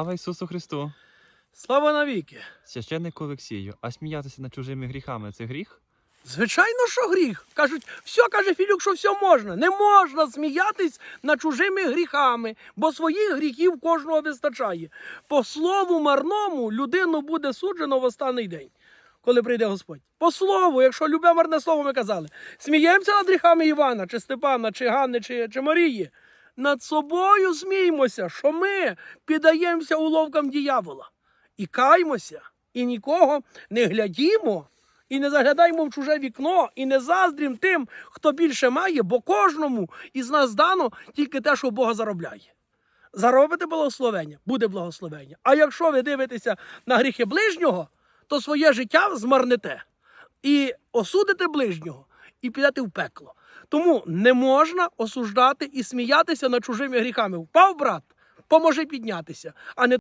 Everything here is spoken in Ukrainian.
Слава Ісусу Христу! Слава навіки! Священнику Олексію, а сміятися над чужими гріхами це гріх? Звичайно, що гріх. Кажуть, все каже Філюк, що все можна. Не можна сміятись над чужими гріхами, бо своїх гріхів кожного вистачає. По слову марному людину буде суджено в останній день, коли прийде Господь. По слову, якщо любе марне слово, ми казали, сміємося над гріхами Івана, чи Степана, чи Ганни, чи, чи Марії. Над собою сміємося, що ми піддаємося уловкам діявола. І каймося, і нікого не глядімо, і не заглядаємо в чуже вікно, і не заздрім тим, хто більше має, бо кожному із нас дано тільки те, що Бога заробляє. Заробите благословення, буде благословення. А якщо ви дивитеся на гріхи ближнього, то своє життя змарнете і осудите ближнього, і підете в пекло. Тому не можна осуждати і сміятися над чужими гріхами. Впав брат, поможи піднятися, а не